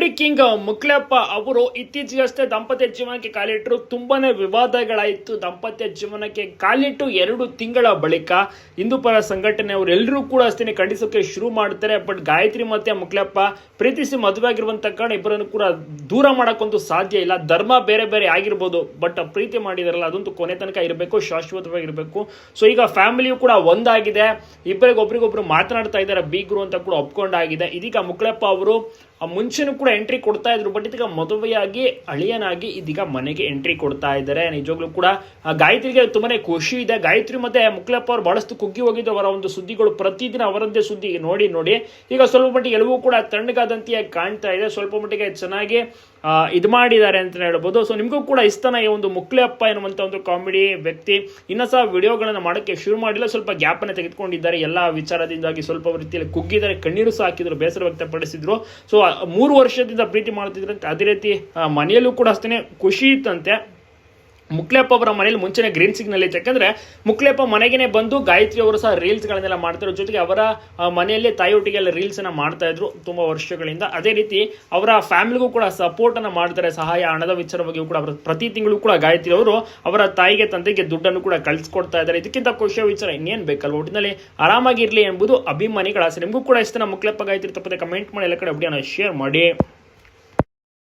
Comedy king Muklappa ಅವರು ಇತ್ತೀಚೆಗಷ್ಟೇ ದಾಂಪತ್ಯ ಜೀವನಕ್ಕೆ ಕಾಲಿಟ್ಟರು. ತುಂಬಾನೇ ವಿವಾದಗಳಾಯಿತು. ದಾಂಪತ್ಯ ಜೀವನಕ್ಕೆ ಕಾಲಿಟ್ಟು ಎರಡು ತಿಂಗಳ ಬಳಿಕ ಹಿಂದೂ ಪರ ಸಂಘಟನೆ ಎಲ್ಲರೂ ಕೂಡ ಅಷ್ಟೇ ಖಂಡಿಸೋಕೆ ಶುರು ಮಾಡ್ತಾರೆ. ಬಟ್ ಗಾಯತ್ರಿ ಮತ್ತೆ ಮುಕ್ಲಪ್ಪ ಪ್ರೀತಿಸಿ ಮದುವೆ ಆಗಿರುವಂತ ಕಾರಣ ಇಬ್ಬರನ್ನು ಕೂಡ ದೂರ ಮಾಡೋಕ್ಕೊಂದು ಸಾಧ್ಯ ಇಲ್ಲ. ಧರ್ಮ ಬೇರೆ ಬೇರೆ ಆಗಿರ್ಬೋದು. ಬಟ್ ಪ್ರೀತಿ ಮಾಡಿದಾರಲ್ಲ ಅದಂತೂ ಕೊನೆ ತನಕ ಇರಬೇಕು, ಶಾಶ್ವತವಾಗಿರಬೇಕು. ಸೊ ಈಗ ಫ್ಯಾಮಿಲಿಯು ಕೂಡ ಒಂದಾಗಿದೆ. ಇಬ್ಬರಿಗೆ ಒಬ್ರಿಗೊಬ್ರು ಮಾತನಾಡ್ತಾ ಇದ್ದಾರೆ. ಬೀಗ್ರು ಅಂತ ಕೂಡ ಒಪ್ಕೊಂಡಾಗಿದೆ. ಇದೀಗ ಮುಕ್ಲಪ್ಪ ಅವರು ಮುಂಚೆನೂ ಕೂಡ ಎಂಟ್ರಿ ಕೊಡ್ತಾ ಇದ್ರು. ಬಟ್ ಇದೀಗ ಮದುವೆಯಾಗಿ, ಅಳಿಯನಾಗಿ ಇದೀಗ ಮನೆಗೆ ಎಂಟ್ರಿ ಕೊಡ್ತಾ ಇದ್ದಾರೆ. ನಿಜವಾಗ್ಲೂ ಕೂಡ ಗಾಯತ್ರಿಗೆ ತುಂಬಾನೇ ಖುಷಿ ಇದೆ. ಗಾಯತ್ರಿ ಮತ್ತೆ ಮುಕ್ಲಪ್ಪ ಅವರು ಬಹಳಷ್ಟು ಕುಗ್ಗಿ ಹೋಗಿದ್ದು ಅವರ ಒಂದು ಸುದ್ದಿಗಳು ಪ್ರತಿದಿನ ಅವರದ್ದೇ ಸುದ್ದಿ ನೋಡಿ ನೋಡಿ. ಈಗ ಸ್ವಲ್ಪ ಮಟ್ಟಿಗೆ ಎಲ್ಲವೂ ಕೂಡ ತಣ್ಣಗಾದಂತೆಯೇ ಕಾಣ್ತಾ ಇದೆ. ಸ್ವಲ್ಪ ಮಟ್ಟಿಗೆ ಚೆನ್ನಾಗಿ ಇದು ಮಾಡಿದ್ದಾರೆ ಅಂತ ಹೇಳ್ಬೋದು. ಸೊ ನಿಮಗೂ ಕೂಡ ಇಷ್ಟನ ಈ ಒಂದು ಮುಕ್ಲೆಪ್ಪ ಎನ್ನುವಂಥ ಒಂದು ಕಾಮಿಡಿ ವ್ಯಕ್ತಿ. ಇನ್ನೂ ಸಹ ವಿಡಿಯೋಗಳನ್ನು ಮಾಡೋಕ್ಕೆ ಶುರು ಮಾಡಿಲ್ಲ. ಸ್ವಲ್ಪ ಗ್ಯಾಪನ್ನು ತೆಗೆದುಕೊಂಡಿದ್ದಾರೆ. ಎಲ್ಲ ವಿಚಾರದಿಂದಾಗಿ ಸ್ವಲ್ಪ ರೀತಿಯಲ್ಲಿ ಕುಗ್ಗಿದ್ದಾರೆ. ಕಣ್ಣೀರು ಸಹ ಹಾಕಿದ್ರು. ಬೇಸರ ವ್ಯಕ್ತಪಡಿಸಿದ್ರು. ಸೊ ಮೂರು ವರ್ಷದಿಂದ ಪ್ರೀತಿ ಮಾಡ್ತಿದ್ರಂತೆ ಅದೇ ರೀತಿ ಮನೆಯಲ್ಲೂ ಕೂಡ ಅಷ್ಟೇ ಖುಷಿ ಇತ್ತಂತೆ. ಮುಕ್ಲೆಪ್ಪ ಅವರ ಮನೇಲಿ ಮುಂಚೆನೆ ಗ್ರೀನ್ ಸಿಗ್ನಲ್ ಇತ್ತು. ಯಾಕಂದ್ರೆ ಮುಕ್ಲೆಪ್ಪ ಮನೆಗೇನೆ ಬಂದು ಗಾಯತ್ರಿ ಅವರು ಸಹ ರೀಲ್ಸ್ಗಳನ್ನೆಲ್ಲ ಮಾಡ್ತಾರೆ ಜೊತೆಗೆ ಅವರ ಮನೆಯಲ್ಲಿ ತಾಯಿಯೊಟ್ಟಿಗೆಲ್ಲ ರೀಲ್ಸ್ ಅನ್ನ ಮಾಡ್ತಾ ತುಂಬಾ ವರ್ಷಗಳಿಂದ. ಅದೇ ರೀತಿ ಅವರ ಫ್ಯಾಮಿಲಿಗೂ ಕೂಡ ಸಪೋರ್ಟ್ ಅನ್ನ ಮಾಡ್ತಾರೆ. ಸಹಾಯ, ಹಣದ ವಿಚಾರವಾಗಿಯೂ ಕೂಡ ಅವರು ಪ್ರತಿ ತಿಂಗಳು ಕೂಡ ಗಾಯತ್ರಿ ಅವರು ಅವರ ತಾಯಿಗೆ, ತಂದೆಗೆ ದುಡ್ಡನ್ನು ಕೂಡ ಕಳಿಸ್ಕೊಡ್ತಾ ಇದ್ದಾರೆ. ಇದಕ್ಕಿಂತ ಖುಷಿಯ ವಿಚಾರ ಇನ್ನೇನು ಬೇಕಲ್ಲ ಒಟ್ಟಿನಲ್ಲಿ ಆರಾಮಾಗಿರ್ಲಿ ಎಂಬುದು ಅಭಿಮಾನಿಗಳ ಆಸೆ. ನಿಮಗೂ ಕೂಡ ಇಷ್ಟ ಮುಕ್ಲೆಪ್ಪ ಗಾಯತ್ರಿ ತಪ್ಪದೆ ಕಮೆಂಟ್ ಮಾಡಿ. ಎಲ್ಲ ಕಡೆ ಶೇರ್ ಮಾಡಿ.